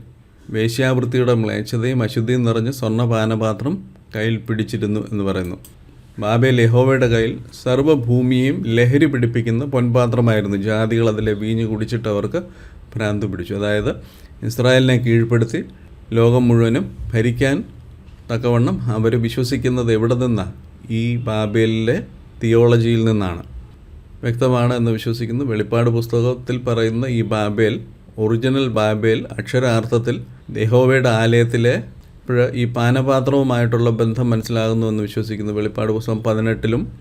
വേശ്യാവൃത്തിയുടെ മ്ലേച്ഛതയും അശുദ്ധിയും നിറഞ്ഞ് സ്വർണപാനപാത്രം കയ്യിൽ പിടിച്ചിരുന്നു എന്ന് പറയുന്നു. ബാബേൽ യഹോവയുടെ കയ്യിൽ സർവഭൂമിയെയും ലഹരി പിടിപ്പിക്കുന്ന പൊൻപാത്രമായിരുന്നു. ജാതികൾ അതിലെ വീഞ്ഞു കുടിച്ചിട്ട് അവർക്ക് ഭ്രാന്ത് പിടിച്ചു. അതായത് ഇസ്രായേലിനെ കീഴ്പ്പെടുത്തി ലോകം മുഴുവനും ഭരിക്കാൻ തക്കവണ്ണം അവർ വിശ്വസിക്കുന്നത് എവിടെ നിന്നാണ് ഈ ബാബേലിലെ തിയോളജിയിൽ നിന്നാണ്. വ്യക്തമാണ് എന്ന് വിശ്വസിക്കുന്നു. വെളിപ്പാട് പുസ്തകത്തിൽ പറയുന്ന ഈ ബാബേൽ ഒറിജിനൽ ബാബേൽ അക്ഷരാർത്ഥത്തിൽ യഹോവയുടെ ആലയത്തിലെ ഇപ്പോൾ ഈ പാനപാത്രവുമായിട്ടുള്ള ബന്ധം മനസ്സിലാകുന്നു എന്ന് വിശ്വസിക്കുന്നു. വെളിപ്പാട് പുസ്തകം പതിനെട്ടിലും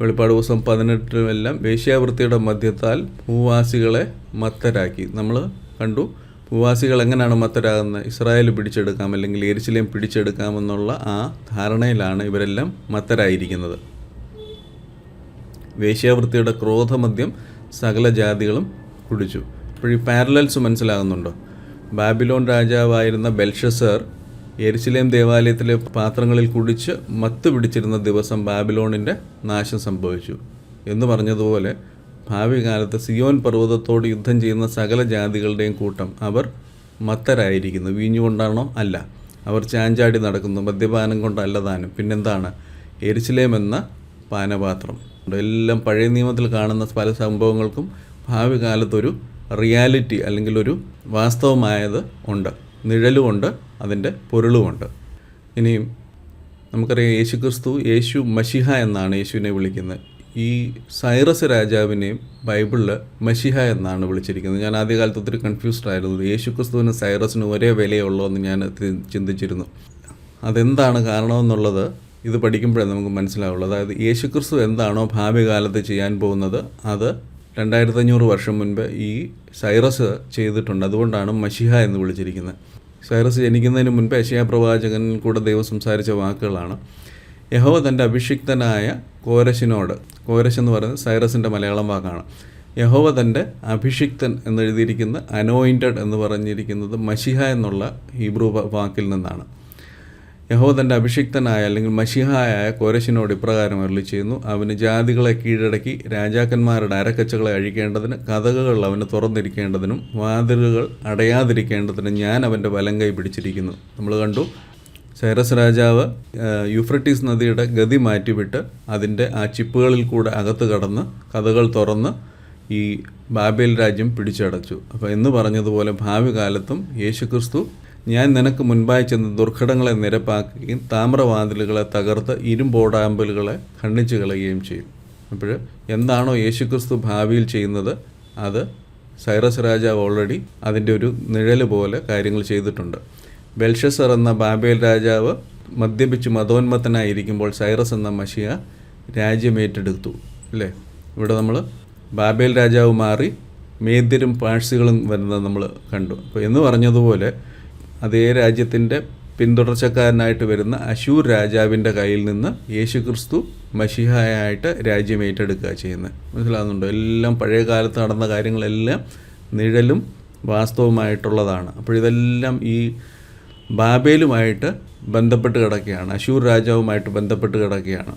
വെളിപ്പാട് പുസ്തകം പതിനെട്ടിലും എല്ലാം വേശ്യാവൃത്തിയുടെ മധ്യത്താൽ ഭൂവാസികളെ മത്തരാക്കി. നമ്മൾ കണ്ടു ഭൂവാസികൾ എങ്ങനെയാണ് മത്തരാകുന്നത്? ഇസ്രായേൽ പിടിച്ചെടുക്കാം അല്ലെങ്കിൽ എരിശിലേം പിടിച്ചെടുക്കാമെന്നുള്ള ആ ധാരണയിലാണ് ഇവരെല്ലാം മത്തരായിരിക്കുന്നത്. വേശ്യാവൃത്തിയുടെ ക്രോധമദ്യം സകല ജാതികളും കുടിച്ചു. അപ്പോൾ ഈ പാരലൽസ് മനസ്സിലാകുന്നുണ്ടോ? ബാബിലോൺ രാജാവായിരുന്ന ബെൽഷസർ എരിശിലേം ദേവാലയത്തിലെ പാത്രങ്ങളിൽ കുടിച്ച് മത്ത് പിടിച്ചിരുന്ന ദിവസം ബാബിലോണിന്റെ നാശം സംഭവിച്ചു. എന്ന് പറഞ്ഞതുപോലെ ഭാവി കാലത്ത് സിയോൻ പർവതത്തോട് യുദ്ധം ചെയ്യുന്ന സകല ജാതികളുടെയും കൂട്ടം അവർ മത്തരായിരിക്കുന്നു. വീഞ്ഞുകൊണ്ടാണോ അല്ല. അവർ ചാഞ്ചാടി നടക്കുന്നു. മദ്യപാനം കൊണ്ടല്ല താനും. പിന്നെന്താണ്? എരിശിലേം എന്ന പാനപാത്രം. എല്ലാം പഴയ നിയമത്തിൽ കാണുന്ന പല സംഭവങ്ങൾക്കും ഭാവി കാലത്തൊരു റിയാലിറ്റി അല്ലെങ്കിൽ ഒരു വാസ്തവമായത് ഉണ്ട്. നിഴലുമുണ്ട് അതിന്റെ പൊരുളുമുണ്ട് ഇനിയും നമുക്കറിയാം യേശു ക്രിസ്തു യേശു മഷിഹ എന്നാണ് യേശുവിനെ വിളിക്കുന്നത്. ഈ സൈറസ് രാജാവിനെയും ബൈബിളിൽ മഷിഹ എന്നാണ് വിളിച്ചിരിക്കുന്നത്. ഞാൻ ആദ്യകാലത്ത് ഒത്തിരി കൺഫ്യൂസ്ഡ് ആയിരുന്നു. യേശു ക്രിസ്തുവിന് സൈറസിന് ഒരേ വിലയുള്ളൂ എന്ന് ഞാൻ ചിന്തിച്ചിരുന്നു. അതെന്താണ് കാരണമെന്നുള്ളത് ഇത് പഠിക്കുമ്പോഴേ നമുക്ക് മനസ്സിലാവുള്ളൂ. അതായത് യേശു ക്രിസ്തു എന്താണോ ഭാവി കാലത്ത് ചെയ്യാൻ പോകുന്നത് അത് രണ്ടായിരത്തി അഞ്ഞൂറ് വർഷം മുൻപ് ഈ സൈറസ് ചെയ്തിട്ടുണ്ട്. അതുകൊണ്ടാണ് മഷിഹ എന്ന് വിളിച്ചിരിക്കുന്നത്. സൈറസ് ജനിക്കുന്നതിന് മുൻപ് യശയാ പ്രവാചകൻ കൂടെ ദൈവം സംസാരിച്ച വാക്കുകളാണ്. യഹോ തന്റെ അഭിഷിക്തനായ കോരശിനോട് കോരശ് എന്ന് പറയുന്നത് സൈറസിന്റെ മലയാളം വാക്കാണ്. യഹോവ തന്റെ അഭിഷിക്തൻ എന്നെഴുതിയിരിക്കുന്ന അനോയിന്റഡ് എന്ന് പറഞ്ഞിരിക്കുന്നത് മഷിഹ എന്നുള്ള ഹീബ്രു വാക്കിൽ നിന്നാണ്. യഹോവ തന്റെ അഭിഷിക്തനായ അല്ലെങ്കിൽ മഷിഹായ കോരശിനോട് ഇപ്രകാരം അരളി ചെയ്യുന്നു. അവന് ജാതികളെ കീഴടക്കി രാജാക്കന്മാരുടെ അരക്കച്ചകളെ അഴിക്കേണ്ടതിന് കഥകൾ അവന് തുറന്നിരിക്കേണ്ടതിനും വാതിലുകൾ അടയാതിരിക്കേണ്ടതിനും ഞാൻ അവന്റെ വലം കൈ പിടിച്ചിരിക്കുന്നു. നമ്മൾ കണ്ടു സൈറസ് രാജാവ് യൂഫ്രട്ടീസ് നദിയുടെ ഗതി മാറ്റിവിട്ട് അതിന്റെ ആ ചിപ്പുകളിൽ കൂടെ അകത്ത് കടന്ന് കഥകൾ തുറന്ന് ഈ ബാബേൽ രാജ്യം പിടിച്ചടച്ചു. അപ്പോൾ എന്ന് പറഞ്ഞതുപോലെ ഭാവി കാലത്തും യേശുക്രിസ്തു ഞാൻ നിനക്ക് മുൻപായി ചെന്ന് ദുർഘടങ്ങളെ നിരപ്പാക്കുകയും താമ്രവാതിലുകളെ തകർത്ത് ഇരുമ്പോടാമ്പലുകളെ ഖണ്ഡിച്ചു കളയുകയും ചെയ്യും. അപ്പോൾ എന്താണോ യേശുക്രിസ്തു ഭാവിയിൽ ചെയ്യുന്നത് അത് സൈറസ് രാജാവ് ഓൾറെഡി അതിന്റെ ഒരു നിഴൽ പോലെ കാര്യങ്ങൾ ചെയ്തിട്ടുണ്ട്. ബെൽഷസർ എന്ന ബാബേൽ രാജാവ് മദ്യപിച്ച് മതോന്മത്തനായിരിക്കുമ്പോൾ സൈറസ് എന്ന മഷിയ രാജ്യം ഏറ്റെടുത്തു അല്ലേ? ഇവിടെ നമ്മൾ ബാബേൽ രാജാവ് മാറി മേദ്യരും പാഴ്സികളും വരുന്നത് നമ്മൾ കണ്ടു. അപ്പോൾ എന്ന് പറഞ്ഞതുപോലെ അതേ രാജ്യത്തിന്റെ പിന്തുടർച്ചക്കാരനായിട്ട് വരുന്ന അശൂർ രാജാവിന്റെ കയ്യിൽ നിന്ന് യേശു ക്രിസ്തു മഷിഹായായിട്ട് രാജ്യം ഏറ്റെടുക്കുക ചെയ്യുന്നത്. മനസ്സിലാകുന്നുണ്ടോ എല്ലാം പഴയ കാലത്ത് നടന്ന കാര്യങ്ങളെല്ലാം നിഴലും വാസ്തവമായിട്ടുള്ളതാണ്. അപ്പോൾ ഇതെല്ലാം ഈ ബാബേലുമായിട്ട് ബന്ധപ്പെട്ട് കിടക്കുകയാണ്. അശൂർ രാജാവുമായിട്ട് ബന്ധപ്പെട്ട് കിടക്കുകയാണ്.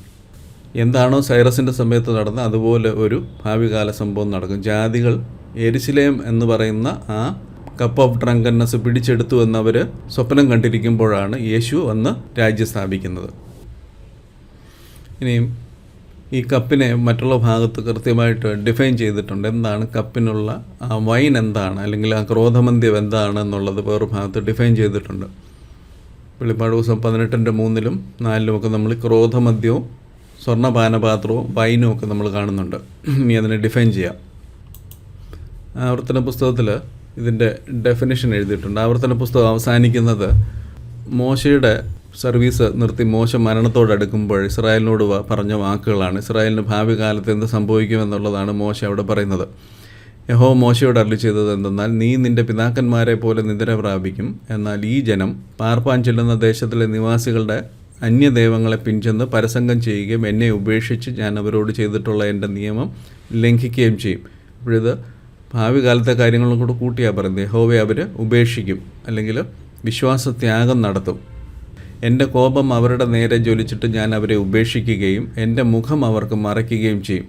എന്താണോ സൈറസിന്റെ സമയത്ത് നടന്ന അതുപോലെ ഒരു ഭാവികാല സംഭവം നടക്കും. ജാതികൾ എരിശിലേം എന്ന് പറയുന്ന ആ കപ്പ് ഓഫ് ഡ്രങ്കന്നസ് പിടിച്ചെടുത്തു എന്നവർ സ്വപ്നം കണ്ടിരിക്കുമ്പോഴാണ് യേശു വന്ന് രാജ്യം സ്ഥാപിക്കുന്നത്. ഇനിയും ഈ കപ്പിനെ മറ്റുള്ള ഭാഗത്ത് കൃത്യമായിട്ട് ഡിഫൈൻ ചെയ്തിട്ടുണ്ട്. എന്താണ് കപ്പിനുള്ള ആ വൈൻ എന്താണ്? അല്ലെങ്കിൽ ആ ക്രോധമന്ത്യം എന്താണ് എന്നുള്ളത് വേറെ ഭാഗത്ത് ഡിഫൈൻ ചെയ്തിട്ടുണ്ട്. വെളിപ്പാട് ദിവസം പതിനെട്ടിന്റെ മൂന്നിലും നാലിലും ഒക്കെ നമ്മൾ ക്രോധമദ്യവും സ്വർണപാനപാത്രവും വൈനും ഒക്കെ നമ്മൾ കാണുന്നുണ്ട്. ഇനി അതിനെ ഡിഫൈൻ ചെയ്യാം. ആവർത്തന പുസ്തകത്തിൽ ഇതിന്റെ ഡെഫിനിഷൻ എഴുതിയിട്ടുണ്ട്. ആവർത്തന പുസ്തകം അവസാനിക്കുന്നത് മോശയുടെ സർവീസ് നിർത്തി മോശ മരണത്തോടടുക്കുമ്പോൾ ഇസ്രായേലിനോട് പറഞ്ഞ വാക്കുകളാണ്. ഇസ്രായേലിന് ഭാവി കാലത്ത് എന്ത് സംഭവിക്കുമെന്നുള്ളതാണ് മോശ അവിടെ പറയുന്നത്. യഹോ മോശയോട് അരളി ചെയ്തത് എന്തെന്നാൽ നീ നിന്റെ പിതാക്കന്മാരെ പോലെ നിദ്ര പ്രാപിക്കും. എന്നാൽ ഈ ജനം പാർപ്പാൻ ചെല്ലുന്ന ദേശത്തിലെ നിവാസികളുടെ അന്യദൈവങ്ങളെ പിൻചെന്ന് പരസംഗം ചെയ്യുകയും എന്നെ ഉപേക്ഷിച്ച് ഞാൻ അവരോട് ചെയ്തിട്ടുള്ള എന്റെ നിയമം ലംഘിക്കുകയും ചെയ്യും. അപ്പോഴിത് ഭാവി കാലത്തെ കാര്യങ്ങളും കൂടെ കൂട്ടിയാണ് പറയുന്നത്. യഹോവെ അവർ ഉപേക്ഷിക്കും. അല്ലെങ്കിൽ വിശ്വാസത്യാഗം നടത്തും. എന്റെ കോപം അവരുടെ നേരെ ജ്വലിച്ചിട്ട് ഞാൻ അവരെ ഉപേക്ഷിക്കുകയും എന്റെ മുഖം അവർക്ക് മറയ്ക്കുകയും ചെയ്യും.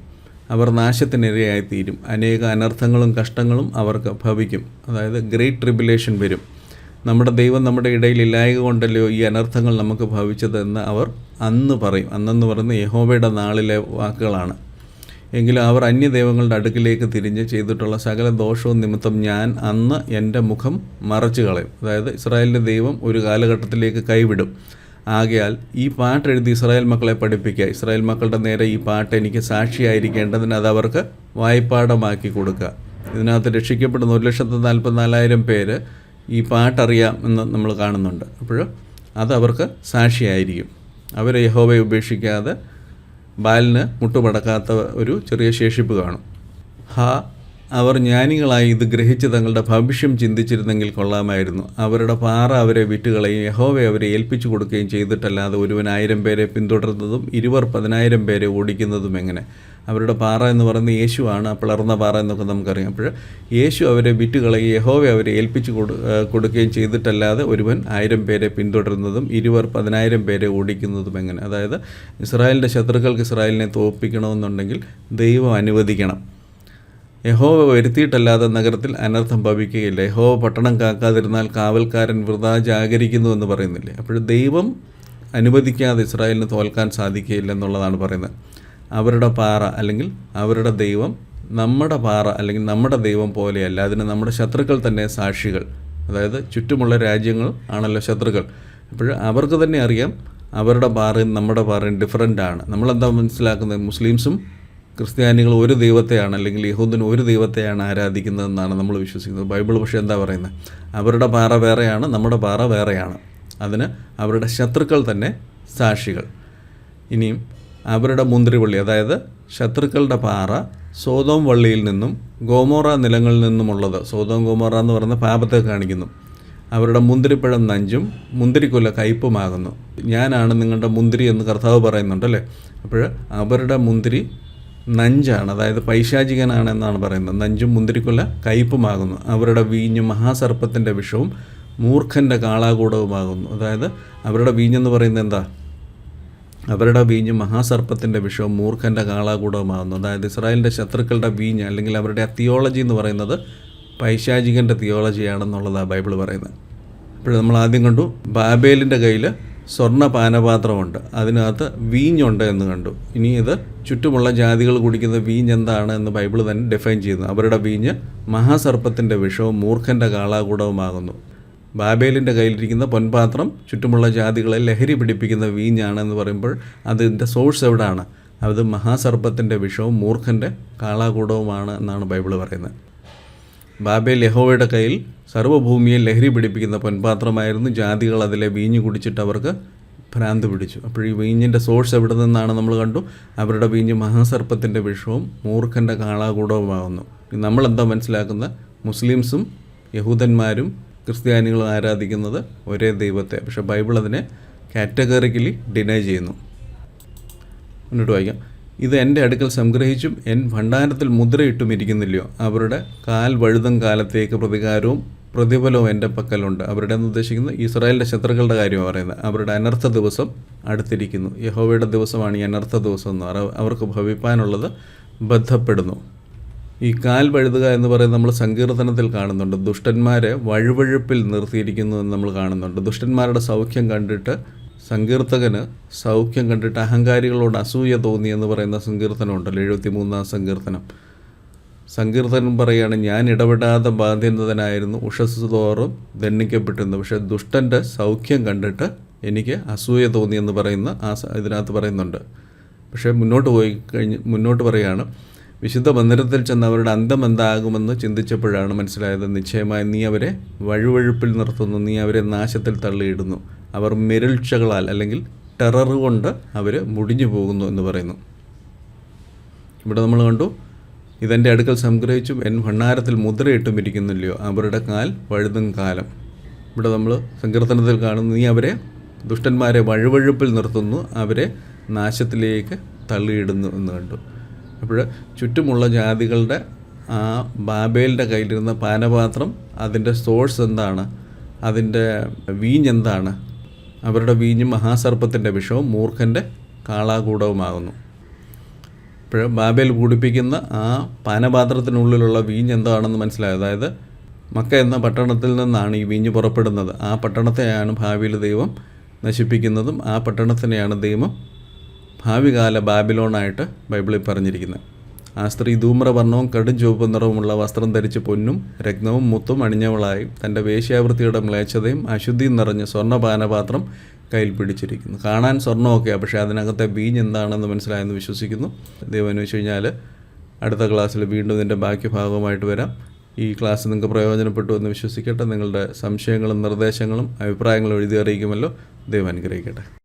അവർ നാശത്തിനിരയായിത്തീരും. അനേക അനർത്ഥങ്ങളും കഷ്ടങ്ങളും അവർക്ക് ഭവിക്കും. അതായത് ഗ്രേറ്റ് ട്രിബുലേഷൻ വരും. നമ്മുടെ ദൈവം നമ്മുടെ ഇടയിൽ ഇല്ലായക കൊണ്ടല്ലോ ഈ അനർത്ഥങ്ങൾ നമുക്ക് ഭവിച്ചതെന്ന് അവർ അന്ന് പറയും. അന്നെന്ന് പറയുന്നത് യഹോബയുടെ നാളിലെ വാക്കുകളാണ്. എങ്കിലും അവർ അന്യദൈവങ്ങളുടെ അടുക്കിലേക്ക് തിരിഞ്ഞ് ചെയ്തിട്ടുള്ള സകല ദോഷവും നിമിത്തം ഞാൻ അന്ന് എന്റെ മുഖം മറച്ചു കളയും അതായത് ഇസ്രായേലിന്റെ ദൈവം ഒരു കാലഘട്ടത്തിലേക്ക് കൈവിടും. ആകയാൽ ഈ പാട്ട് എഴുതി ഇസ്രായേൽ മക്കളെ പഠിപ്പിക്കുക. ഇസ്രായേൽ മക്കളുടെ നേരെ ഈ പാട്ട് എനിക്ക് സാക്ഷിയായിരിക്കേണ്ടതിന് അത് അവർക്ക് വായ്പാഠമാക്കി കൊടുക്കുക. ഇതിനകത്ത് രക്ഷിക്കപ്പെടുന്ന ഒരു ലക്ഷത്തി നാൽപ്പത്തിനാലായിരം പേര് ഈ പാട്ടറിയാം എന്ന് നമ്മൾ കാണുന്നുണ്ട്. അപ്പോൾ അത് അവർക്ക് സാക്ഷിയായിരിക്കും. അവരെ യഹോവയെ ഉപേക്ഷിക്കാതെ ബാലിന് മുട്ടുമടക്കാത്ത ഒരു ചെറിയ ശേഷിപ്പ് കാണും. ഹാ അവർ ജ്ഞാനികളായി ഇത് ഗ്രഹിച്ച് തങ്ങളുടെ ഭവിഷ്യം ചിന്തിച്ചിരുന്നെങ്കിൽ കൊള്ളാമായിരുന്നു. അവരുടെ പാറ അവരെ വിറ്റുകളെയും യഹോവയെ അവരെ ഏൽപ്പിച്ചു കൊടുക്കുകയും ചെയ്തിട്ടല്ലാതെ ഒരുവൻ ആയിരം പേരെ പിന്തുടർന്നതും ഇരുവർ പതിനായിരം പേരെ ഓടിക്കുന്നതും എങ്ങനെ? അവരുടെ പാറ എന്ന് പറയുന്നത് യേശുവാണ് ആ പിളർന്ന പാറ എന്നൊക്കെ നമുക്കറിയാം. അപ്പോൾ യേശു അവരെ വിറ്റുകളയും യഹോവെ അവരെ ഏൽപ്പിച്ചു കൊടു കൊടുക്കുകയും ചെയ്തിട്ടല്ലാതെ ഒരുവൻ ആയിരം പേരെ പിന്തുടരുന്നതും ഇരുവർ പതിനായിരം പേരെ ഓടിക്കുന്നതും എങ്ങനെ? അതായത് ഇസ്രായേലിന്റെ ശത്രുക്കൾക്ക് ഇസ്രായേലിനെ തോൽപ്പിക്കണമെന്നുണ്ടെങ്കിൽ ദൈവം അനുവദിക്കണം. യഹോവ വരുത്തിയിട്ടല്ലാതെ നഗരത്തിൽ അനർത്ഥം ഭവിക്കുകയില്ല. യഹോവ പട്ടണം കാക്കാതിരുന്നാൽ കാവൽക്കാരൻ വൃതാ ജാഗരിക്കുന്നു എന്ന് പറയുന്നില്ലേ? അപ്പോൾ ദൈവം അനുവദിക്കാതെ ഇസ്രായേലിന് തോൽക്കാൻ സാധിക്കുകയില്ല എന്നുള്ളതാണ് പറയുന്നത്. അവരുടെ പാറ അല്ലെങ്കിൽ അവരുടെ ദൈവം നമ്മുടെ പാറ അല്ലെങ്കിൽ നമ്മുടെ ദൈവം പോലെയല്ല. അതിന് നമ്മുടെ ശത്രുക്കൾ തന്നെ സാക്ഷികൾ. അതായത് ചുറ്റുമുള്ള രാജ്യങ്ങൾ ആണല്ലോ ശത്രുക്കൾ. അപ്പോൾ അവർക്ക് തന്നെ അറിയാം അവരുടെ പാറയും നമ്മുടെ പാറയും ഡിഫറന്റ് ആണ്. നമ്മളെന്താ മനസ്സിലാക്കുന്നത്? മുസ്ലിംസും ക്രിസ്ത്യാനികൾ ഒരു ദൈവത്തെയാണ് അല്ലെങ്കിൽ യഹൂദിന് ഒരു ദൈവത്തെയാണ് ആരാധിക്കുന്നതെന്നാണ് നമ്മൾ വിശ്വസിക്കുന്നത്. ബൈബിൾ പക്ഷേ എന്താ പറയുന്നത്? അവരുടെ പാറ വേറെയാണ് നമ്മുടെ പാറ വേറെയാണ്. അതിന് അവരുടെ ശത്രുക്കൾ തന്നെ സാക്ഷികൾ. ഇനിയും അവരുടെ മുന്തിരിവള്ളി അതായത് ശത്രുക്കളുടെ പാറ സോതോം വള്ളിയിൽ നിന്നും ഗോമോറ നിലങ്ങളിൽ നിന്നുമുള്ളത്. സോതോം ഗോമോറ എന്ന് പറയുന്ന പാപത്തെ കാണിക്കുന്നു. അവരുടെ മുന്തിരിപ്പഴം നഞ്ചും മുന്തിരിക്കൊല കയ്പുമാകുന്നു. ഞാനാണ് നിങ്ങളുടെ മുന്തിരി എന്ന് കർത്താവ് പറയുന്നുണ്ടല്ലേ അപ്പോൾ അവരുടെ മുന്തിരി നഞ്ചാണ് അതായത് പൈശാചികനാണ് എന്നാണ് പറയുന്നത്. നഞ്ചും മുന്തിരിക്കൊല കയ്പുമാകുന്നു. അവരുടെ വീഞ്ഞ് മഹാസർപ്പത്തിന്റെ വിഷവും മൂർഖന്റെ കാളാകൂടവുമാകുന്നു. അതായത് അവരുടെ വീഞ്ഞെന്ന് പറയുന്നത് എന്താ? അവരുടെ വീഞ്ഞ് മഹാസർപ്പത്തിന്റെ വിഷവും മൂർഖന്റെ കാളാകൂടവുമാകുന്നു. അതായത് ഇസ്രായേലിന്റെ ശത്രുക്കളുടെ വീഞ്ഞ് അല്ലെങ്കിൽ അവരുടെ ആ തിയോളജി എന്ന് പറയുന്നത് പൈശാചികന്റെ തിയോളജിയാണെന്നുള്ളതാണ് ബൈബിൾ പറയുന്നത്. അപ്പോൾ നമ്മൾ ആദ്യം കണ്ടു ബാബേലിന്റെ കയ്യിൽ സ്വർണ പാനപാത്രമുണ്ട്. അതിനകത്ത് വീഞ്ഞുണ്ട് എന്ന് കണ്ടു. ഇനി ഇത് ചുറ്റുമുള്ള ജാതികൾ കുടിക്കുന്ന വീഞ്ഞ് എന്താണ് എന്ന് ബൈബിൾ തന്നെ ഡിഫൈൻ ചെയ്യുന്നു. അവരുടെ വീഞ്ഞ് മഹാസർപ്പത്തിന്റെ വിഷവും മൂർഖന്റെ കാളാകൂടവുമാകുന്നു. ബാബേലിന്റെ കയ്യിലിരിക്കുന്ന പൊൻപാത്രം ചുറ്റുമുള്ള ജാതികളെ ലഹരി പിടിപ്പിക്കുന്ന വീഞ്ഞാണെന്ന് പറയുമ്പോൾ അതിന്റെ സോഴ്സ് എവിടെയാണ് അത് മഹാസർപ്പത്തിന്റെ വിഷവും മൂർഖന്റെ കാളാകൂടവുമാണ് എന്നാണ് ബൈബിൾ പറയുന്നത്. ബാബേൽ യഹോവയുടെ കയ്യിൽ സർവഭൂമിയെ ലഹരി പിടിപ്പിക്കുന്ന പൊൻപാത്രമായിരുന്നു. ജാതികൾ അതിലെ വീഞ്ഞ് കുടിച്ചിട്ട് അവർക്ക് ഭ്രാന്ത് പിടിച്ചു. അപ്പോൾ ഈ വീഞ്ഞിന്റെ സോഴ്സ് എവിടെ നിന്നാണ് നമ്മൾ കണ്ടു. അവരുടെ വീഞ്ഞ് മഹാസർപ്പത്തിന്റെ വിഷവും മൂർഖന്റെ കാളാകൂടവുമാകുന്നു. നമ്മളെന്താ മനസ്സിലാക്കുന്നത്? മുസ്ലിംസും യഹൂദന്മാരും ക്രിസ്ത്യാനികളും ആരാധിക്കുന്നത് ഒരേ ദൈവത്തെ പക്ഷേ ബൈബിൾ അതിനെ കാറ്റഗറിക്കലി ഡിനൈ ചെയ്യുന്നു. മുന്നോട്ട് വായിക്കാം. ഇത് എന്റെ അടുക്കൽ സംഗ്രഹിച്ചും എൻ ഭണ്ഡാരത്തിൽ മുദ്രയിട്ടും ഇരിക്കുന്നില്ലയോ? അവരുടെ കാൽ വഴുതും കാലത്തേക്ക് പ്രതികാരവും പ്രതിഫലവും എന്റെ പക്കലുണ്ട്. അവരുടെ എന്ന് ഉദ്ദേശിക്കുന്നത് ഇസ്രായേലിന്റെ ശത്രുക്കളുടെ കാര്യമാണ് പറയുന്നത്. അവരുടെ അനർത്ഥ ദിവസം അടുത്തിരിക്കുന്നു. യഹോവയുടെ ദിവസമാണ് ഈ അനർത്ഥ ദിവസം എന്ന് അവർക്ക് ഭവിപ്പാനുള്ളത് ബന്ധപ്പെടുന്നു. ഈ കാൽ വഴുതുക എന്ന് പറയുന്നത് നമ്മൾ സങ്കീർത്തനത്തിൽ കാണുന്നുണ്ട്. ദുഷ്ടന്മാരെ വഴുവഴുപ്പിൽ നിർത്തിയിരിക്കുന്നു എന്ന് നമ്മൾ കാണുന്നുണ്ട്. ദുഷ്ടന്മാരുടെ സൗഖ്യം കണ്ടിട്ട് സങ്കീർത്തകന് സൗഖ്യം കണ്ടിട്ട് അഹങ്കാരികളോട് അസൂയ തോന്നി എന്ന് പറയുന്ന സങ്കീർത്തനമുണ്ടല്ലോ എഴുപത്തി മൂന്നാം സങ്കീർത്തനം. സങ്കീർത്തനം പറയുകയാണ് ഞാൻ ഇടപെടാതെ ബാധ്യതനായിരുന്നു ഉഷസ് തോറും ദണ്ഡിക്കപ്പെട്ടിരുന്നു. പക്ഷേ ദുഷ്ടന്റെ സൗഖ്യം കണ്ടിട്ട് എനിക്ക് അസൂയ തോന്നി എന്ന് പറയുന്ന ആ ഇതിനകത്ത് പറയുന്നുണ്ട്. പക്ഷേ മുന്നോട്ട് പോയി കഴിഞ്ഞ് മുന്നോട്ട് പറയുകയാണ് വിശുദ്ധ മന്ദിരത്തിൽ ചെന്ന് അവരുടെ അന്തം എന്താകുമെന്ന് ചിന്തിച്ചപ്പോഴാണ് മനസ്സിലായത് നിശ്ചയമായി നീ അവരെ വഴുവഴുപ്പിൽ നിർത്തുന്നു. നീ അവരെ നാശത്തിൽ തള്ളിയിടുന്നു. അവർ മിരൾച്ചകളാൽ അല്ലെങ്കിൽ ടെറർ കൊണ്ട് അവർ മുടിഞ്ഞു പോകുന്നു എന്ന് പറയുന്നു. ഇവിടെ നമ്മൾ കണ്ടു ഇതെന്റെ അടുക്കൽ സംഗ്രഹിച്ചും എൻ ഭണ്ണാരത്തിൽ മുദ്രയിട്ടും ഇരിക്കുന്നില്ലയോ? അവരുടെ കാൽ വഴുതും കാലം. ഇവിടെ നമ്മൾ സങ്കീർത്തനത്തിൽ കാണുന്നു നീ അവരെ ദുഷ്ടന്മാരെ വഴുവഴുപ്പിൽ നിർത്തുന്നു. അവരെ നാശത്തിലേക്ക് തള്ളിയിടുന്നു എന്ന് കണ്ടു. അപ്പോൾ ചുറ്റുമുള്ള ജാതികളുടെ ആ ബാബേലിന്റെ കയ്യിലിരുന്ന പാനപാത്രം അതിന്റെ സോഴ്സ് എന്താണ്? അതിന്റെ വീഞ്ഞെന്താണ് അവരുടെ വീഞ്ഞ് മഹാസർപ്പത്തിന്റെ വിഷവും മൂർഖന്റെ കാളാകൂടവുമാകുന്നു. ഇപ്പോൾ ബാബേൽ കൂടിപ്പിക്കുന്ന ആ പാനപാത്രത്തിനുള്ളിലുള്ള വീഞ്ഞ് എന്താണെന്ന് മനസ്സിലായി. അതായത് മക്ക എന്ന പട്ടണത്തിൽ നിന്നാണ് ഈ വീഞ്ഞ് പുറപ്പെടുന്നത്. ആ പട്ടണത്തെയാണ് ഭാവിയിൽ ദൈവം നശിപ്പിക്കുന്നതും ആ പട്ടണത്തിനെയാണ് ദൈവം ഭാവികാല ബാബിലോണായിട്ട് ബൈബിളിൽ പറഞ്ഞിരിക്കുന്നത് ആ സ്ത്രീ ധൂമ്രവർണവും കടും ചുവപ്പ് നിറവുമുള്ള വസ്ത്രം ധരിച്ച് പൊന്നും രത്നവും മുത്തും അണിഞ്ഞവളായി തന്റെ വേശ്യാവൃത്തിയുടെ മ്ലേച്ഛതയും അശുദ്ധിയും നിറഞ്ഞ സ്വർണപാനപാത്രം കയ്യിൽ പിടിച്ചിരിക്കുന്നു. കാണാൻ സ്വർണമൊക്കെയാണ് പക്ഷേ അതിനകത്തെ വീഞ്ഞ് എന്താണെന്ന് മനസ്സിലായെന്ന് വിശ്വസിക്കുന്നു. ദൈവം എന്ന് വെച്ച് കഴിഞ്ഞാൽ അടുത്ത ക്ലാസ്സിൽ വീണ്ടും ഇതിന്റെ ബാക്കി ഭാഗമായിട്ട് വരാം. ഈ ക്ലാസ് നിങ്ങൾക്ക് പ്രയോജനപ്പെട്ടു എന്ന് വിശ്വസിക്കട്ടെ. നിങ്ങളുടെ സംശയങ്ങളും നിർദ്ദേശങ്ങളും അഭിപ്രായങ്ങളും എഴുതി അറിയിക്കുമല്ലോ. ദൈവം അനുഗ്രഹിക്കട്ടെ.